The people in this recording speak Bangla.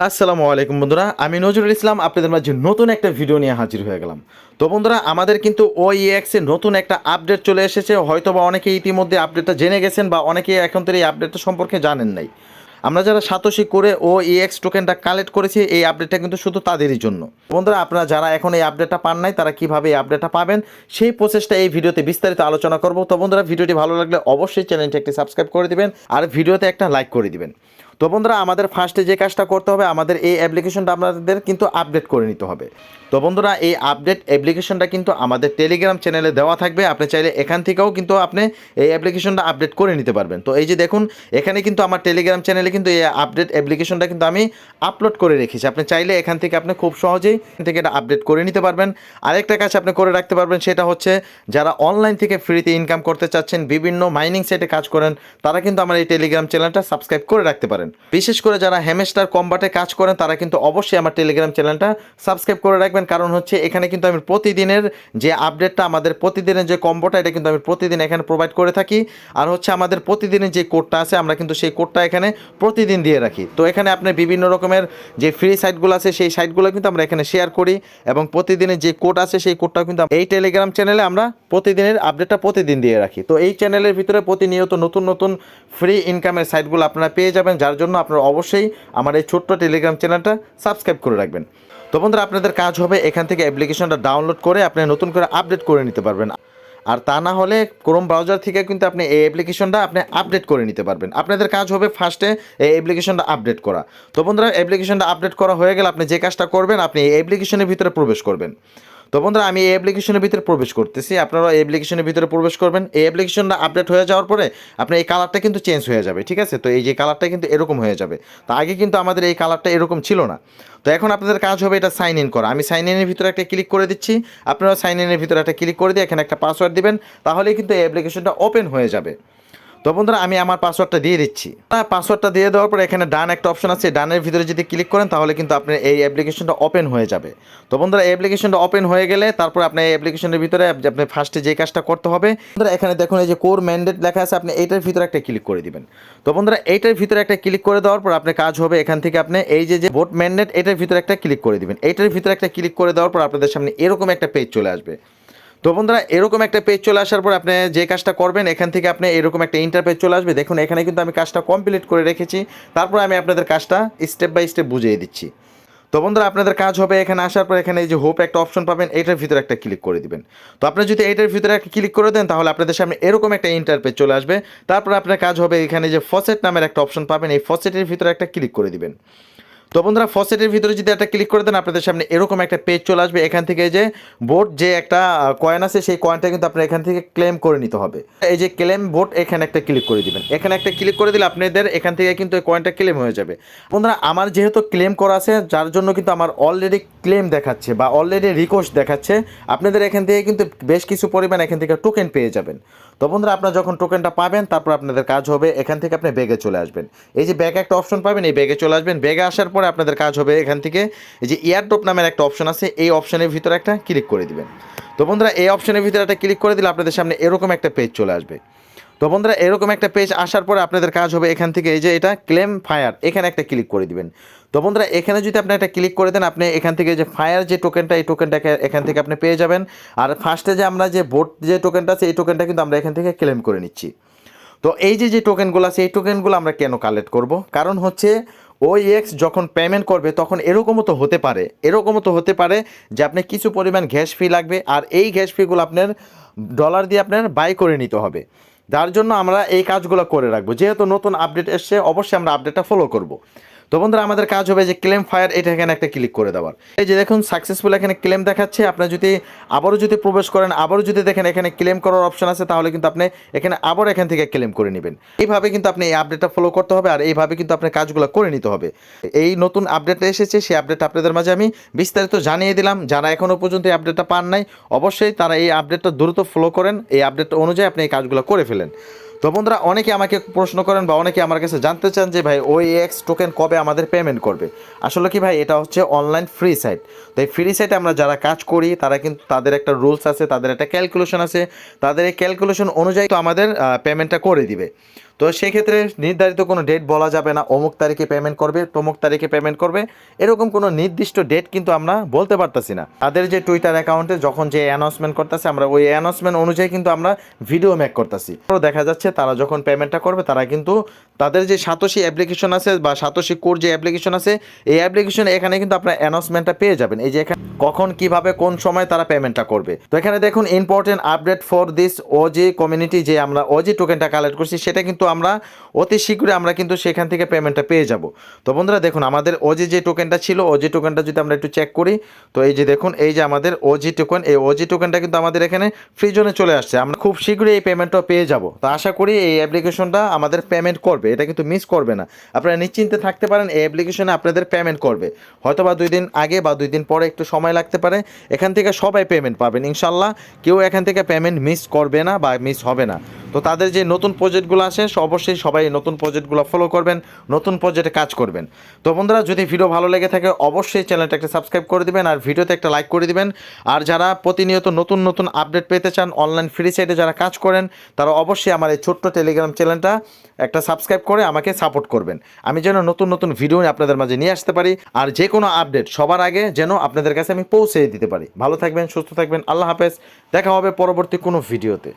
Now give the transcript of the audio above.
আসসালামু আলাইকুম বন্ধুরা, আমি নজরুল ইসলাম, আপনাদের মাঝে নতুন একটা ভিডিও নিয়ে হাজির হয়ে গেলাম। তো বন্ধুরা, আমাদের কিন্তু OEX এর নতুন একটা আপডেট চলে এসেছে হয়তো বা অনেকে ইতিমধ্যে আপডেটটা জেনে গেছেন বা অনেকে এখন থেকে এই আপডেটটা সম্পর্কে জানেন নাই। আমরা যারা সাতোশি করে ও ইএক্স টোকেনটা কালেক্ট করেছি, এই আপডেটটা কিন্তু শুধু তাদেরই জন্য। বন্ধুরা, আপনারা যারা এখন এই আপডেটটা পান নাই, তারা কীভাবে এই আপডেটটা পাবেন, সেই প্রসেসটা এই ভিডিওতে বিস্তারিত আলোচনা করব। তো বন্ধুরা, ভিডিওটি ভালো লাগলে অবশ্যই চ্যানেলটি একটি সাবস্ক্রাইব করে দিবেন, আর ভিডিওতে একটা লাইক করে দিবেন। তো বন্ধুরা, আমাদের ফার্স্টে যে কাজটা করতে হবে, আমাদের এই অ্যাপ্লিকেশনটা আপনাদের কিন্তু আপডেট করে নিতে হবে। তো বন্ধুরা, এই আপডেট অ্যাপ্লিকেশনটা কিন্তু আমাদের টেলিগ্রাম চ্যানেলে দেওয়া থাকবে। আপনি চাইলে এখান থেকেও কিন্তু আপনি এই অ্যাপ্লিকেশনটা আপডেট করে নিতে পারবেন। তো এই যে দেখুন, এখানে কিন্তু আমার টেলিগ্রাম চ্যানেলে কিন্তু এই আপডেট অ্যাপ্লিকেশনটা কিন্তু আমি আপলোড করে রেখেছি। আপনি চাইলে এখান থেকে আপনি খুব সহজেই থেকে এটা আপডেট করে নিতে পারবেন। আরেকটা কাজ আপনি করে রাখতে পারবেন, সেটা হচ্ছে যারা অনলাইন থেকে ফ্রিতে ইনকাম করতে চাচ্ছেন, বিভিন্ন মাইনিং সাইটে কাজ করেন, তারা কিন্তু আমার এই টেলিগ্রাম চ্যানেলটা সাবস্ক্রাইব করে রাখতে পারেন। বিশেষ করে যারা হ্যামেস্টার কম্বাটে কাজ করেন, তারা কিন্তু অবশ্যই আমার টেলিগ্রাম চ্যানেলটা সাবস্ক্রাইব করে রাখবেন। কারণ হচ্ছে এখানে কিন্তু আমি প্রতিদিনের যে আপডেটটা আমাদের প্রতিদিনের যে কম্বোটা এটা কিন্তু আমি প্রতিদিন এখানে প্রোভাইড করে থাকি। আর হচ্ছে আমাদের প্রতিদিনের যে কোডটা আছে, আমরা কিন্তু সেই কোডটা এখানে প্রতিদিন দিয়ে রাখি। তো এখানে আপনি বিভিন্ন রকমের যে ফ্রি সাইটগুলো আছে, সেই সাইটগুলো কিন্তু আমরা এখানে শেয়ার করি এবং প্রতিদিনের যে কোড আছে, সেই কোডটাও কিন্তু এই টেলিগ্রাম চ্যানেলে আমরা প্রতিদিনের আপডেটটা প্রতিদিন দিয়ে রাখি। তো এই চ্যানেলের ভিতরে প্রতিনিয়ত নতুন নতুন ফ্রি ইনকামের সাইটগুলো আপনারা পেয়ে যাবেন, যার জন্য আপনারা অবশ্যই আমার এই ছোট্ট টেলিগ্রাম চ্যানেলটা সাবস্ক্রাইব করে রাখবেন। তো বন্ধুরা, আপনাদের কাজ হবে এখান থেকে অ্যাপ্লিকেশনটা ডাউনলোড করে আপনি নতুন করে আপডেট করে নিতে পারবেন। আর তা না হলে ক্রোম ব্রাউজার থেকে কিন্তু আপনি এই অ্যাপ্লিকেশনটা আপনি আপডেট করে নিতে পারবেন। আপনাদের কাজ হবে ফার্স্টে এই অ্যাপ্লিকেশনটা আপডেট করা। তো বন্ধুরা, অ্যাপ্লিকেশনটা আপডেট করা হয়ে গেলে আপনি যে কাজটা করবেন, আপনি এই অ্যাপ্লিকেশনের ভিতরে প্রবেশ করবেন। তো বন্ধুরা, আমি এই অ্যাপ্লিকেশনের ভিতরে প্রবেশ করতেছি। আপনারা এই অ্যাপ্লিকেশনের ভিতরে প্রবেশ করবেন। এই অ্যাপ্লিকেশনটা আপডেট হয়ে যাওয়ার পরে আপনার এই কালারটা কিন্তু চেঞ্জ হয়ে যাবে, ঠিক আছে? তো এই যে কালারটা কিন্তু এরকম হয়ে যাবে। তো আগে কিন্তু আমাদের এই কালারটা এরকম ছিল না। তো এখন আপনাদের কাজ হবে এটা সাইন ইন করা। আমি সাইন ইনের ভিতরে একটা ক্লিক করে দিচ্ছি। আপনারা সাইন ইনের ভিতরে একটা ক্লিক করে দিয়ে এখানে একটা পাসওয়ার্ড দিবেন। তাহলেই কিন্তু এই অ্যাপ্লিকেশনটা ওপেন হয়ে যাবে। তো বন্ধুরা, আমি আমার পাসওয়ার্ডটা দিয়ে দিচ্ছি। পাসওয়ার্ডটা দিয়ে দেওয়ার পর এখানে ডান একটা অপশন আছে। ডানের ভিতরে যদি ক্লিক করেন, তাহলে কিন্তু আপনার এই অ্যাপ্লিকেশনটা ওপেন হয়ে যাবে। তো বন্ধুরা, এই অ্যাপ্লিকেশনটা ওপেন হয়ে গেলে তারপর আপনি এই অ্যাপ্লিকেশনের ভিতরে আপ- আপনি ফার্স্টে যে কাজটা করতে হবে, বন্ধুরা, এখানে দেখুন এই যে কোর ম্যান্ডেট লেখা আছে, আপনি এইটার ভিতরে একটা ক্লিক করে দিবেন। তো বন্ধুরা, এইটার ভিতরে একটা ক্লিক করে দেওয়ার পর আপনার কাজ হবে এখান থেকে আপনি এই যে যে ভোট ম্যান্ডেট এটার ভিতরে একটা ক্লিক করে দিবেন। এইটার ভিতরে একটা ক্লিক করে দেওয়ার পর আপনাদের সামনে এরকম একটা পেজ চলে আসবে। তো বন্ধুরা, এরকম একটা পেজ চলে আসার পর আপনি যে কাজটা করবেন, এখান থেকে আপনি এরকম একটা ইন্টারপেজ চলে আসবে। দেখুন, এখানে কিন্তু আমি কাজটা কমপ্লিট করে রেখেছি। তারপর আমি আপনাদের কাজটা স্টেপ বাই স্টেপ বুঝিয়ে দিচ্ছি। তো বন্ধুরা, আপনাদের কাজ হবে এখানে আসার পর এখানে এই যে হোপ একটা অপশন পাবেন, এটার ভিতরে একটা ক্লিক করে দিবেন। তো আপনি যদি এটার ভিতরে একটা ক্লিক করে দেন, তাহলে আপনাদের সামনে এরকম একটা ইন্টারপেজ চলে আসবে। তারপর আপনার কাজ হবে এখানে যে ফসেট নামের একটা অপশন পাবেন, এই ফসেটের ভিতরে একটা ক্লিক করে দিবেন। তো বন্ধুরা, ফসেটের ভিতরে যদি একটা ক্লিক করে দেন, আপনাদের সামনে এরকম একটা পেজ চলে আসবে। এখান থেকে যে বোট যে একটা কয়েন আছে, সেই কয়েনটা কিন্তু আপনার এখান থেকে ক্লেম করে নিতে হবে। এই যে ক্লেম বোট এখানে একটা ক্লিক করে দিবেন। এখানে একটা ক্লিক করে দিলে আপনাদের এখান থেকে কিন্তু এই কয়েনটা ক্লেম হয়ে যাবে। বন্ধুরা, আমার যেহেতু ক্লেম করা আছে, যার জন্য কিন্তু আমার অলরেডি ক্লেম দেখাচ্ছে বা অলরেডি রিকোয়েস্ট দেখাচ্ছে, আপনাদের এখান থেকে কিন্তু বেশ কিছু পরিমাণ এখান থেকে টোকেন পেয়ে যাবেন। তো বন্ধুরা, আপনারা যখন টোকেনটা পাবেন, তারপর আপনাদের কাজ হবে, এখান থেকে আপনি ব্যাগে চলে আসবেন। এই যে ব্যাগে একটা অপশন পাবেন, এই ব্যাগে চলে আসবেন। ব্যাগে আসার পরে আপনাদের কাজ হবে এখান থেকে। এই যে এয়ারড্রপ নামের একটা অপশন আছে, এই অপশনের ভিতরে একটা ক্লিক করে দিবেন। তো বন্ধুরা, এই অপশনের ভিতরে একটা ক্লিক করে দিলে আপনাদের সামনে এরকম একটা পেজ চলে আসবে। তো বন্ধুরা, এরকম একটা পেজ আসার পরে আপনাদের কাজ হবে এখান থেকে, এই যে এটা ক্লেম ফায়ার এখানে একটা ক্লিক করে দিবেন। তো বন্ধুরা, এখানে যদি আপনি একটা ক্লিক করে দেন, আপনি এখান থেকে যে ফায়ার যে টোকেনটা এই টোকেনটাকে এখান থেকে আপনি পেয়ে যাবেন। আর ফার্স্টে যে আমরা যে বোট যে টোকেনটা আছে, এই টোকেনটা কিন্তু আমরা এখান থেকে ক্লেম করে নিচ্ছি। তো এই যে যে টোকেনগুলো আছে, এই টোকেনগুলো আমরা কেন কালেক্ট করব? কারণ হচ্ছে ওএক্স যখন পেমেন্ট করবে, তখন এরকমও তো হতে পারে। এরকমও তো হতে পারে যে আপনি কিছু পরিমাণ গ্যাস ফি লাগবে, আর এই গ্যাস ফিগুলো আপনার ডলার দিয়ে আপনার বাই করে নিতে হবে। যার জন্য আমরা এই কাজগুলো করে রাখব। যেহেতু নতুন আপডেট এসছে, অবশ্যই আমরা আপডেটটা ফলো করব। তো বন্ধুরা, আমাদের কাজ হবে যে ক্লেম ফায়ার এটা এখানে একটা ক্লিক করে দেওয়ার। এই যে দেখুন সাকসেসফুল এখানে ক্লেম দেখাচ্ছে। আপনার যদি আবারও যদি প্রবেশ করেন, আবারও যদি দেখেন এখানে ক্লেম করার অপশন আছে, তাহলে কিন্তু আপনি এখানে আবার এখান থেকে ক্লেম করে নেবেন। এইভাবে কিন্তু আপনি এই আপডেটটা ফলো করতে হবে আর এইভাবে কিন্তু আপনার কাজগুলো করে নিতে হবে। এই নতুন আপডেটটা এসেছে, সেই আপডেট আপনাদের মাঝে আমি বিস্তারিত জানিয়ে দিলাম। যারা এখনও পর্যন্ত এই আপডেটটা পান নাই, অবশ্যই তারা এই আপডেটটা দ্রুত ফলো করেন। এই আপডেট অনুযায়ী আপনি এই কাজগুলো করে ফেলেন। তো বন্ধুরা, অনেকে আমাকে প্রশ্ন করেন বা অনেকে আমার কাছে জানতে চান যে ভাই ওই এক্স টোকেন কবে আমাদের পেমেন্ট করবে? আসলে কি ভাই, এটা হচ্ছে অনলাইন ফ্রি সাইট তো এই ফ্রি সাইটে আমরা যারা কাজ করি, তারা কিন্তু, তাদের একটা রুলস আছে, তাদের একটা ক্যালকুলেশন আছে। তাদের এই ক্যালকুলেশন অনুযায়ী তো আমাদের পেমেন্টটা করে দিবে। তো সেক্ষেত্রে নির্ধারিত কোনো ডেট বলা যাবে না, অমুক তারিখে পেমেন্ট করবে, তমুক তারিখে পেমেন্ট করবে। এরকম কোনো নির্দিষ্ট ডেট কিন্তু আমরা বলতে পারতাছি না। তাদের যে টুইটার অ্যাকাউন্টে যখন যে অ্যানাউন্সমেন্ট করতেছে, আমরা ওই অ্যানাউন্সমেন্ট অনুযায়ী কিন্তু আমরা ভিডিও মেক করতেছি। দেখা যাচ্ছে তারা যখন পেমেন্টটা করবে তারা কিন্তু তাদের যে সাতোশি অ্যাপ্লিকেশন আছে বা সাতোশি কোর যে অ্যাপ্লিকেশন আছে, এই অ্যাপ্লিকেশন এখানে কিন্তু আপনার অ্যানাউন্সমেন্টটা পেয়ে যাবেন। এই যে এখানে কখন, কীভাবে, কোন সময় তারা পেমেন্টটা করবে। তো এখানে দেখুন important update for this OG community যে আমরা ওজি টোকেনটা কালেক্ট করছি, সেটা কিন্তু আমরা অতি শীঘ্রই আমরা কিন্তু সেখান থেকে পেমেন্টটা পেয়ে যাব। তো বন্ধুরা, দেখুন, আমাদের ওজি যে টোকেনটা ছিল ওজি টোকেনটা যদি আমরা একটু চেক করি, তো এই যে দেখুন, এই যে আমাদের ওজি টোকেন এই ওজি টোকেনটা কিন্তু আমাদের এখানে ফ্রি জোনে চলে আসছে। আমরা খুব শীঘ্রই এই পেমেন্টটা পেয়ে যাব। তো আশা করি এই অ্যাপ্লিকেশনটা আমাদের পেমেন্ট করবে। এটা কিন্তু মিস করবে না। আপনারা নিশ্চিন্তে থাকতে পারেন, এই অ্যাপ্লিকেশনে আপনাদের পেমেন্ট করবে। হয়তো বা দুই দিন আগে বা দুই দিন পরে একটু সময় লাগতে পারে, এখান থেকে সবাই পেমেন্ট পাবেন ইনশাল্লাহ কেউ এখান থেকে পেমেন্ট মিস করবে না বা মিস হবে না। তো তাদের যে নতুন প্রজেক্টগুলো আসে অবশ্যই সবাই নতুন প্রজেক্টগুলো ফলো করবেন, নতুন প্রজেক্টে কাজ করবেন। তো বন্ধুরা, যদি ভিডিও ভালো লেগে থাকে, অবশ্যই চ্যানেলটা একটা সাবস্ক্রাইব করে দিবেন আর ভিডিওতে একটা লাইক করে দিবেন। আর যারা প্রতিনিয়ত নতুন নতুন আপডেট পেতে চান অনলাইন ফ্রি সাইটে যারা কাজ করেন, তারা অবশ্যই আমার এই ছোট্ট টেলিগ্রাম চ্যানেলটা একটা সাবস্ক্রাইব করে আমাকে সাপোর্ট করবেন। আমি যেন নতুন নতুন ভিডিও আপনাদের মাঝে নিয়ে আসতে পারি আর যে কোনো আপডেট সবার আগে যেন আপনাদের কাছে আমি পৌঁছে দিতে পারি। ভালো থাকবেন, সুস্থ থাকবেন, আল্লাহ হাফেজ। দেখা হবে পরবর্তী কোনো ভিডিওতে।